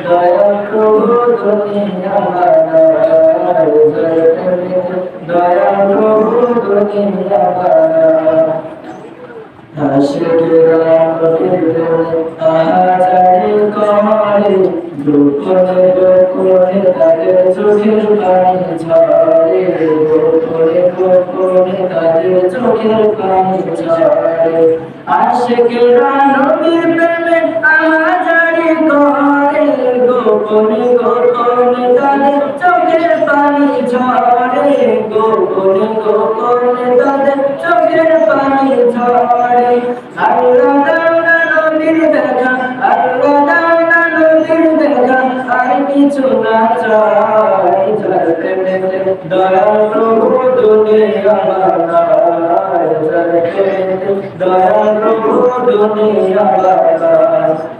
দয়াল প্রভু দুনিয়া দয়া প্রভু দুনিয়া আশিকরা আহাজারি কমারে গোপনে গোপনে তাদের চোখের পানি ঝরে গোপনে গোপনে তাদের চোখের পানি ঝরে আশিকরা নবীর গোপনে গোপনে তাদের চোখের পানি ঝরে, গোপনে গোপনে তাদের চোখের পানি ঝরে। আল্লাহ দাওনা দেখা আল্লাহ দাওনা দেখা আর কিছু না চাই দয়া প্রভু দুনিয়া মেতে দয়া প্রভু দুনিয়া বানায়।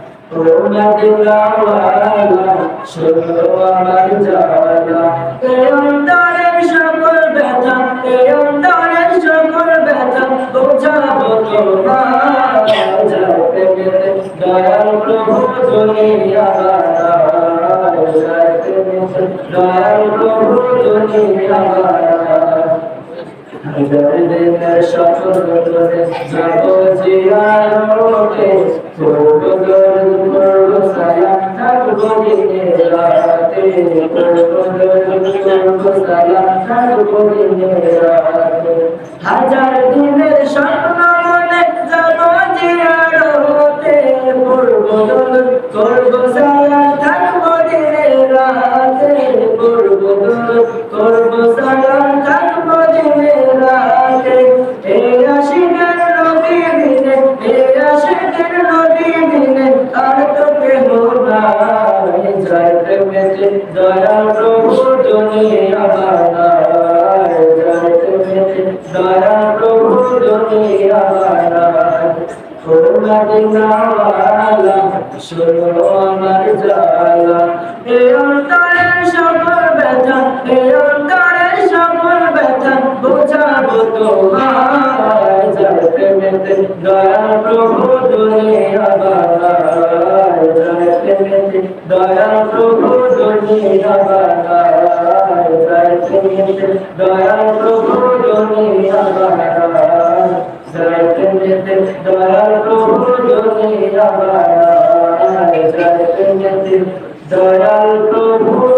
সকল ব্যথা সকল ব্যথা বোঝাবো তোমার দয়াল প্রভু দুনিয়া বানায় দয়াল প্রভু দুনিয়া বানায় হাজার দিনের যাব জিয়ারতে করব দরদ হাজার ওয়ালা শোনো আমার জালা এই অন্তরের সকল ব্যথা এই অন্তরের সকল ব্যথা বোঝাবো মেতে দয়া প্রভু যাতে মেতে দয়া প্রভু দুনিয়া দয়া দয়াল প্রভু